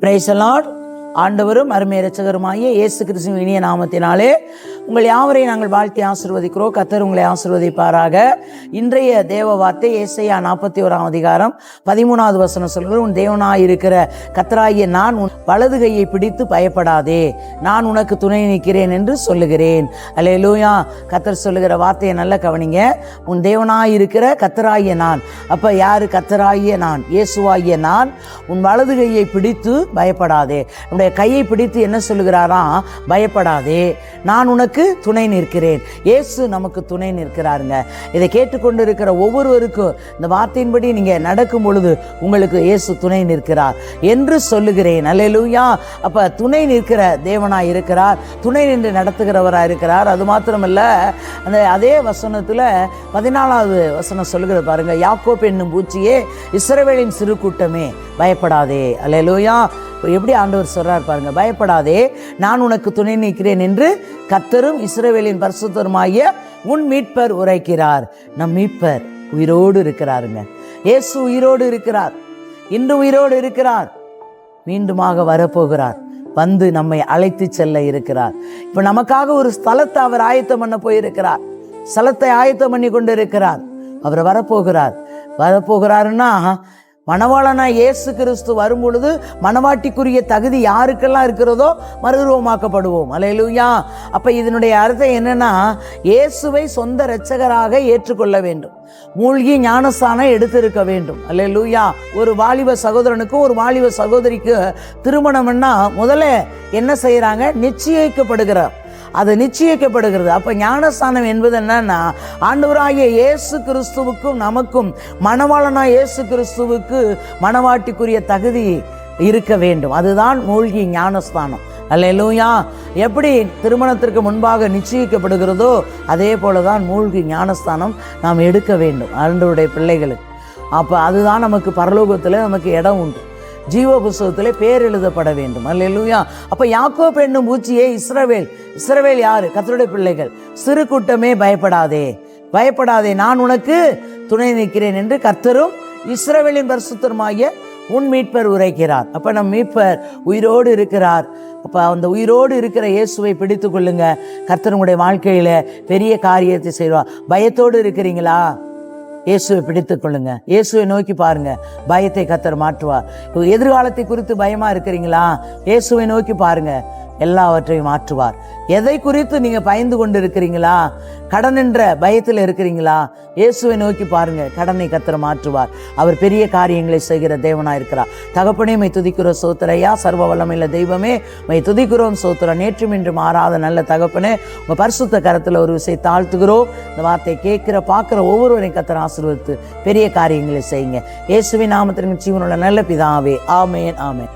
பிரைசலாட் ஆண்டவரும் அருமை இரட்சகருமாகிய இயேசு கிறிஸ்துவின் இனிய நாமத்தினாலே உங்கள் யாவரையும் நாங்கள் வாழ்த்தி ஆசிர்வதிக்கிறோம். கத்தர் உங்களை ஆசிர்வதிப்பாராக. இன்றைய தேவ வார்த்தை ஏசையா நாற்பத்தி ஓராம் அதிகாரம் பதிமூணாவது வசனம் சொல்கிறது உன் தேவனாய் இருக்கிற கத்தராகிய நான் உன் வலது கையை பிடித்து பயப்படாதே. நான் உனக்கு துணை நிற்கிறேன் என்று சொல்லுகிறேன். அல்ல லூயா கத்தர் சொல்லுகிற வார்த்தையை நல்லா கவனிங்க. உன் தேவனாய் இருக்கிற கத்தராகிய நான். அப்போ யார் கத்தராகிய நான்? இயேசுவாகிய நான். உன் வலது கையை பிடித்து பயப்படாதே. அவருடைய கையை பிடித்து என்ன சொல்லுகிறாராம் பயப்படாதே. நான் உனக்கு துணை நிற்கிறேன். இயேசு நமக்கு துணை நிற்கிறாருங்க. இதை கேட்டுக்கொண்டு இருக்கிற ஒவ்வொருவருக்கும் இந்த வார்த்தையின்படி நீங்கள் நடக்கும் பொழுது உங்களுக்கு இயேசு துணை நிற்கிறார் என்று சொல்லுகிறேன். அல்லேலூயா அப்போ துணை நிற்கிற தேவனாக இருக்கிறார். துணை நின்று நடத்துகிறவராக இருக்கிறார். அது மாத்திரமல்ல அந்த அதே வசனத்துல பதினாலாவது வசனம் சொல்லுகிறது பாருங்க. யாக்கோப் என்னும் பூச்சியே இஸ்ரவேலின் சிறு கூட்டமே. பயப்படாதே. அல்லேலூயா எப்படி ஆண்டவர் சொல்கிறார் பாருங்க பயப்படாதே நான் உனக்கு துணை நிற்கிறேன் என்று கத்தரும் இஸ்ரேவேலின் பரிசுத்தருமாகிய உன் மீட்பர் உரைக்கிறார். நம் மீட்பர் உயிரோடு இருக்கிறாருங்க. இயேசு உயிரோடு இருக்கிறார். இன்று உயிரோடு இருக்கிறார். மீண்டுமாக வரப்போகிறார். வந்து நம்மை அழைத்து செல்ல இருக்கிறார். இப்போ நமக்காக ஒரு ஸ்தலத்தை அவர் ஆயத்தம் பண்ண போயிருக்கிறார். ஸ்தலத்தை ஆயத்தம் பண்ணி கொண்டு இருக்கிறார் அவர் வரப்போகிறார். வரப்போகிறாருன்னா மணவாளனா இயேசு கிறிஸ்து வரும்பொழுது மணவாட்டிக்குரிய தகுதி யாருக்கெல்லாம் இருக்கிறதோ மறுரூபமாக்கப்படுவோம். அலையலூயா. அப்போ இதனுடைய அர்த்தம் என்னன்னா இயேசுவை சொந்த இரட்சகராக ஏற்றுக்கொள்ள வேண்டும். மூழ்கி ஞானஸ்தானம் எடுத்திருக்க வேண்டும். அல்லேலூயா ஒரு வாலிப சகோதரனுக்கு ஒரு வாலிப சகோதரிக்கு திருமணம்னா முதல்ல என்ன செய்கிறாங்க நிச்சயிக்கப்படுகிறார். அது நிச்சயிக்கப்படுகிறது. அப்போ ஞானஸ்தானம் என்பது என்னன்னா ஆண்டவராகிய இயேசு கிறிஸ்துவுக்கும் நமக்கும் மணவாளனா இயேசு கிறிஸ்துவுக்கு மணவாட்டிக்குரிய தகுதி இருக்க வேண்டும். அதுதான் மூழ்கி ஞானஸ்தானம். அல்லேலூயா. எப்படி திருமணத்திற்கு முன்பாக நிச்சயிக்கப்படுகிறதோ அதே போல தான் மூழ்கி ஞானஸ்தானம் நாம் எடுக்க வேண்டும். ஆண்டவருடைய பிள்ளைகளுக்கு. அப்போ அதுதான் நமக்கு பரலோகத்தில் நமக்கு இடம் உண்டு. ஜீவ புஸ்தகத்தில் பேர் எழுதப்பட வேண்டும். அல்லேலூயா. அப்ப யாக்கோ பெண்ணும் பூச்சியே இஸ்ரவேல். இஸ்ரவேல் யாரு? கத்தருடைய பிள்ளைகள். சிறு கூட்டமே பயப்படாதே. பயப்படாதே. நான் உனக்கு துணை நிற்கிறேன் என்று கர்த்தரும் இஸ்ரவேலின் பரிசுத்தருமாகிய உன் மீட்பர் உரைக்கிறார். அப்ப நம் மீட்பர் உயிரோடு இருக்கிறார். அப்ப அந்த உயிரோடு இருக்கிற இயேசுவை பிடித்து கொள்ளுங்க. கர்த்தர் வாழ்க்கையில் வாழ்க்கையில பெரிய காரியத்தை செய்வார். பயத்தோடு இருக்கிறீங்களா? இயேசுவை பிடித்துக் கொள்ளுங்க. இயேசுவை நோக்கி பாருங்க. பயத்தை கத்தர் மாற்றுவார். எதிர்காலத்தை குறித்து பயமா இருக்கிறீங்களா? இயேசுவை நோக்கி பாருங்க. எல்லாவற்றையும் மாற்றுவார். எதை குறித்து நீங்க பயந்து கொண்டு இருக்கிறீங்களா கடன் என்ற பயத்தில் இருக்கிறீங்களா? இயேசுவை நோக்கி பாருங்க கடனை கத்திர மாற்றுவார். அவர் பெரிய காரியங்களை செய்கிற தேவனா இருக்கிறார். தகப்பனே மை துதிக்கிறோம் சோத்திரையா சர்வ வல்லமையில தெய்வமே மை துதிக்கிறோம் சோத்திரம் நேற்றும் இன்று மாறாத நல்ல தகப்பனே உங்க பரிசுத்த கரத்துல ஒரு விஷயம் தாழ்த்துகிறோம். இந்த வார்த்தையை கேட்கிற பார்க்கிற ஒவ்வொருவரையும் கத்திர ஆசீர்வதித்து பெரிய காரியங்களை செய்யுங்க. இயேசுவின் நாமத்திற்கு ஜீவனுள்ள நல்ல பிதாவே. ஆமேன் ஆமேன்.